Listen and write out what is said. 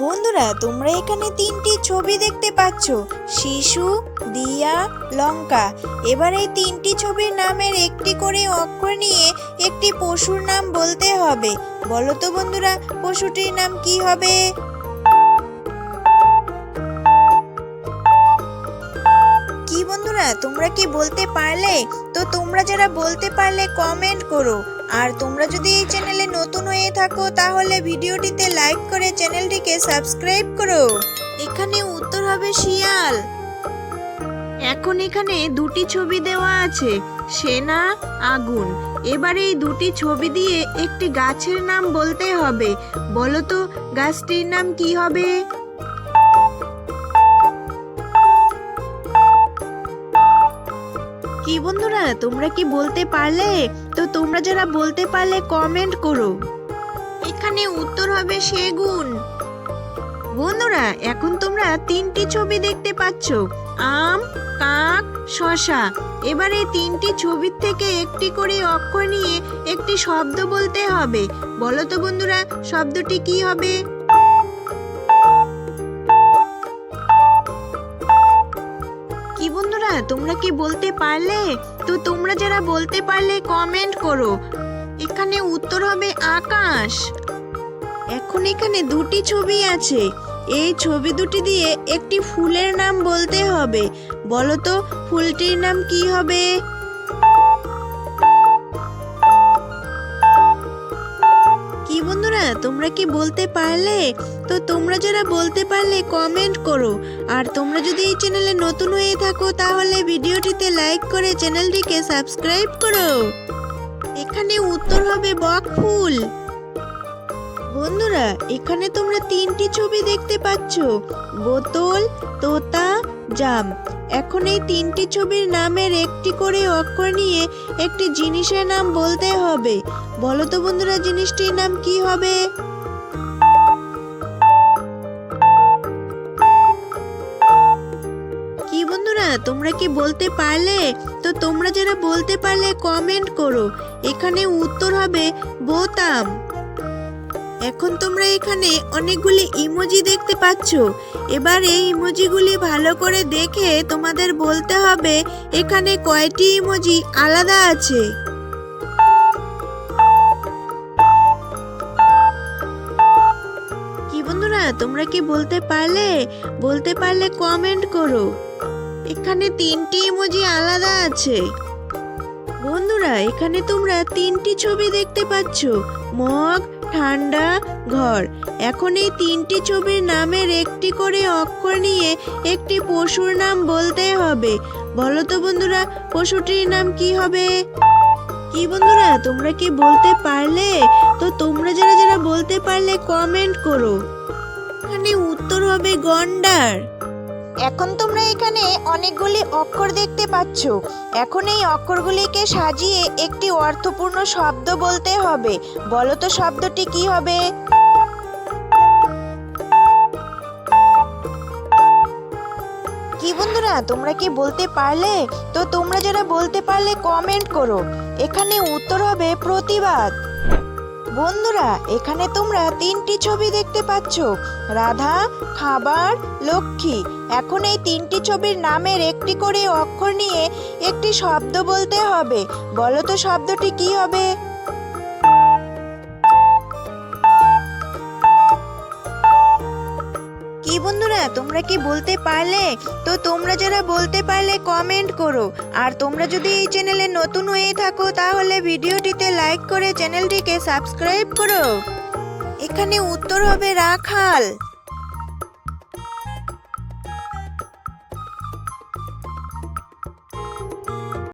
বন্ধুরা, তোমরা এখানে তিনটি ছবি দেখতে পাচ্ছ। শিশু, দিয়া, লঙ্কা। এবার এই তিনটি ছবির নামের একটি করে অক্ষর নিয়ে একটি পশুর নাম বলতে হবে। বলো তো বন্ধুরা, পশুটির নাম কি হবে? তোমরা কি বলতে পারলে? তো তোমরা যারা বলতে পারলে কমেন্ট করো। আর তোমরা যদি এই চ্যানেলে নতুন হয়ে থাকো, তাহলে ভিডিওটিতে লাইক করে চ্যানেলটিকে সাবস্ক্রাইব করো। এখানে উত্তর হবে শিয়াল। এখন এখানে দুটি ছবি দেওয়া আছে, সেনা, আগুন। এবার এই দুটি ছবি দিয়ে একটি গাছের নাম বলতে হবে। বলো তো, গাছটির নাম কি হবে? কি বন্ধুরা, তোমরা কি বলতে পারলে? তো তোমরা যারা বলতে পারলে কমেন্ট করো। এখানে উত্তর হবে সেগুন। বন্ধুরা, এখন তোমরা তিনটি ছবি দেখতে পাচ্ছ। আম, কাক, শশা। এবার এই তিনটি ছবির থেকে একটি করে অক্ষর নিয়ে একটি শব্দ বলতে হবে। বলো তো বন্ধুরা, শব্দটি কি হবে? কি বন্ধুরা? তোমরা কি বলতে পারলে? তো তোমরা যারা বলতে পারলে কমেন্ট করো। এখানে উত্তর হবে আকাশ। এখন এখানে দুটি ছবি আছে। এই ছবি দুটি দিয়ে একটি ফুলের নাম বলতে হবে। বলো তো ফুলটির নাম কি হবে? কি বন্ধুরা, তোমরা কি বলতে পারলে? তো তোমরা যারা বলতে পারলে কমেন্ট করো। আর তোমরা যদি এই চ্যানেলে নতুন হয়ে থাকো, তাহলে ভিডিওটিতে লাইক করে চ্যানেলটিকে সাবস্ক্রাইব করো। এখানে উত্তর হবে বক ফুল। বন্ধুরা, এখানে তোমরা তিনটি ছবি দেখতে পাচ্ছ। বোতল, তোতা, জাম। এখন এই তিনটি ছবির নামের একটি করে অক্ষর নিয়ে একটি জিনিসের নাম বলতে হবে। বলো তো বন্ধুরা, জিনিসটির নাম কি হবে? কি বন্ধুরা, তোমরা কি বলতে পারলে? তো তোমরা যারা বলতে পারলে কমেন্ট করো। এখানে উত্তর হবে বোতাম। এখন তোমরা এখানে অনেকগুলি ইমোজি দেখতে পাচ্ছ। এবার এই ইমোজিগুলি ভালো করে দেখে তোমাদের বলতে হবে, এখানে কয়টি ইমোজি আলাদা আছে? কি বন্ধুরা, তোমরা কি বলতে পারলে? বলতে পারলে কমেন্ট করো। এখানে তিনটি ইমোজি আলাদা আছে। বন্ধুরা, এখানে তোমরা তিনটি ছবি দেখতে পাচ্ছ। মগ, ঠান্ডা, ঘর। এখন এই তিনটি ছবির নামের একটি করে অক্ষর নিয়ে একটি পশুর নাম বলতে হবে। বলো তো বন্ধুরা, পশুটির নাম কি হবে? কি বন্ধুরা, তোমরা কি বলতে পারলে? তো তোমরা যারা যারা বলতে পারলে কমেন্ট করো। এখানে উত্তর হবে গন্ডার। এখন তোমরা এখানে অনেকগুলি অক্ষর দেখতে পাচ্ছ। এখন এই অক্ষরগুলিকে সাজিয়ে একটি অর্থপূর্ণ শব্দ বলতে হবে। বলো তো শব্দটি কি হবে? কি বন্ধুরা, তোমরা কি বলতে পারলে? তো তোমরা যারা বলতে পারলে কমেন্ট করো। এখানে উত্তর হবে প্রতিবাদ। বন্ধুরা, এখানে তোমরা তিনটি ছবি দেখতে পাচ্ছ। রাধা, খাবার, লক্ষ্মী। এখন এই তিনটি ছবির নামের একটি করে অক্ষর নিয়ে একটি শব্দ বলতে হবে। বলো তো শব্দটি কি হবে? কি বন্ধুরা, তোমরা কি বলতে পারলে? তো তোমরা যারা বলতে পারলে কমেন্ট করো। আর তোমরা যদি এই চ্যানেলে নতুন হয়ে থাকো, তাহলে ভিডিওটিতে লাইক করে চ্যানেলটিকে সাবস্ক্রাইব করো। এখানে উত্তর হবে রাখাল।